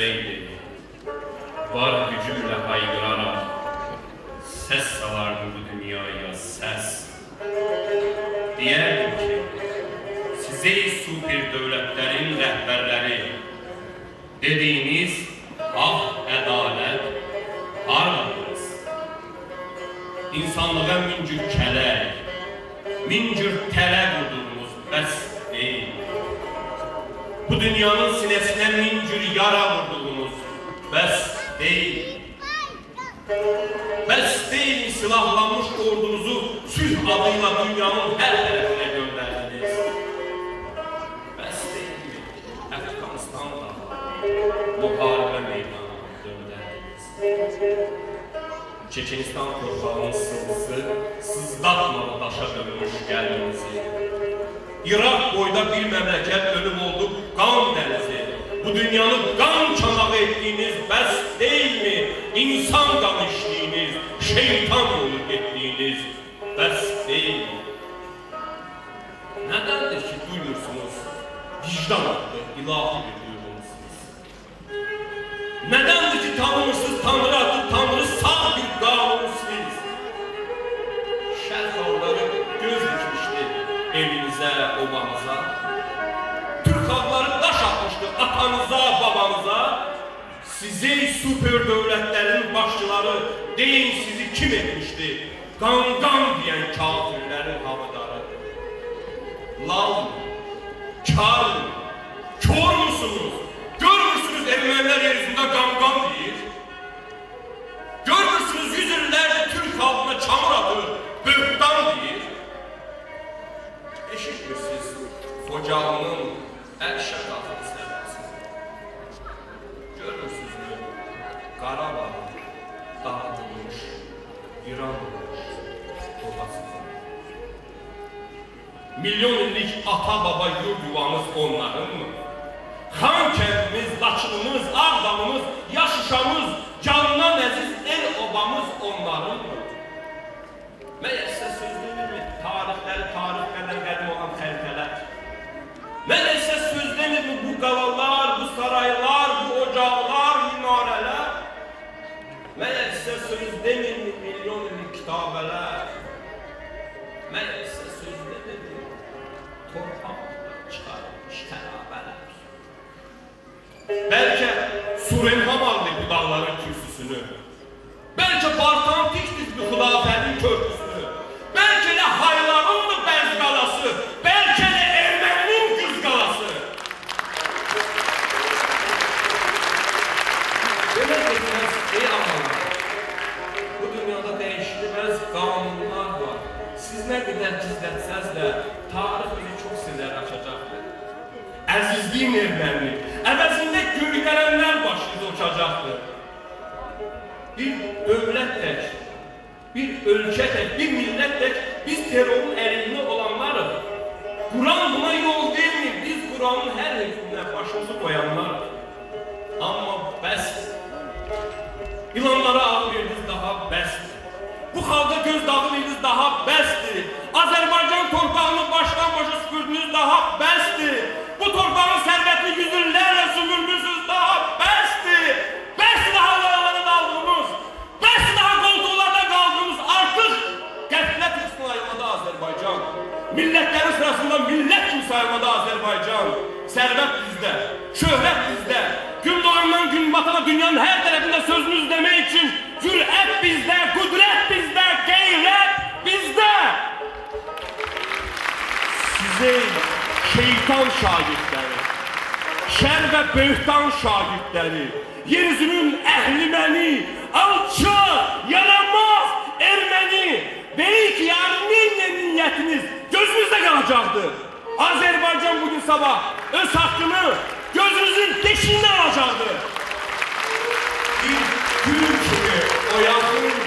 Çatsaydı, var gücümle haykırarak ses salardı bu dünyaya ses. Diyerdim ki, size süper devletlerin rehberleri dediğiniz hak, adalet, harladınız. İnsanlığa min cür kələk, min cür tələ vurdunuz, Bu dünyanın sinesine min cür yara vurdunuz, bəs deyil. Bəs deyil silahlanmış ordunuzu sülh adıyla dünyanın her tərəfinə göndərdiniz. Bəs deyil Əfqanistan'da müharibə meydanına döndərdiniz. Çeçenistan torpağının sızısı sızlatmadı daşa dönmüş gəlbinizi. İraq boyda bir məmləkət ölüm oldu qan dənizi. Bu dünyanı qan çamağı etdiyiniz bəs deyilmi? İnsan qanı işliyiniz, şeytan yolu getdiyiniz bəs deyilmi? Nədəndir ki, duyursunuz vicdan haqqı, ilahi bir bizə, obamıza, Türk xalqları daş atmışdı atanıza, babanıza, sizi super dövlətlərin başçıları deyin sizi kim etmişdi, qan-qan deyən kafirlərin havadarı. Lal, kar, kör musunuz? Eşitmişsiniz Hocağının el şakatını sevməsini. Görmürsünüzmü? Qarabağ dağıtılmış, viran olmuş, babasız. Milyon illik ata baba yurt yuvamız onların mı? Han kentimiz, Laçınımız, Ağdamımız, Yaşışamız, canından əziz el obamız onların mı? Sözlüdürmü? Tarixləri milyon illik kitabələr? Məyərsə söz demirmi torpaqda çıxarmış tərabələr? Bəlkə Surenham aldı bu dağların kürsüsünü. Bəlkə Bartan tikdik bu nə qədər gizlətsəz də tarix bizi çox sizlərə açacaqdır. Əzizliyin erməni, əvəzində göydələnlər başınıza uçacaqdır. Bir dövlət tək, bir ölkə tək, bir millət tək biz terrorun əleyhinə olanlarıq. Quran buna yol demir, biz Quranın hər hükmünə başımızı qoyanlarıq. Bu xalqa göz dağı verdiniz daha bəsdir. Azərbaycan torpağını başdan başa süpürdünüz daha bəsdir. Bu torpağın sərvətini yüzüllərlə sömürmüşsünüz daha bəsdir. Bəs daha lağlara daldığımız, bəs daha koltuqlarda qaldığımız artıq qəflət hüsnü ayılmadı Azərbaycan. Millətlərin sırasında millət kimi sayılmadı Azərbaycan. Sərvət bizdə, şöhrət bizdə. Gün doğandan gün batana dünyanın hər tərəfində sözümüz demək üçün cürət bizdə, qüdrət şeytan şagirdləri, şər və böhtan şagirdləri, yeryüzünün əhliməni, alçaq, yaranmaz erməni, beyik yarminlə niyyətiniz gözünüzdə qalacaqdır. Azərbaycan bugün sabah öz haqqını gözünüzün deşindən alacaqdır. Bir gün kimi oyanın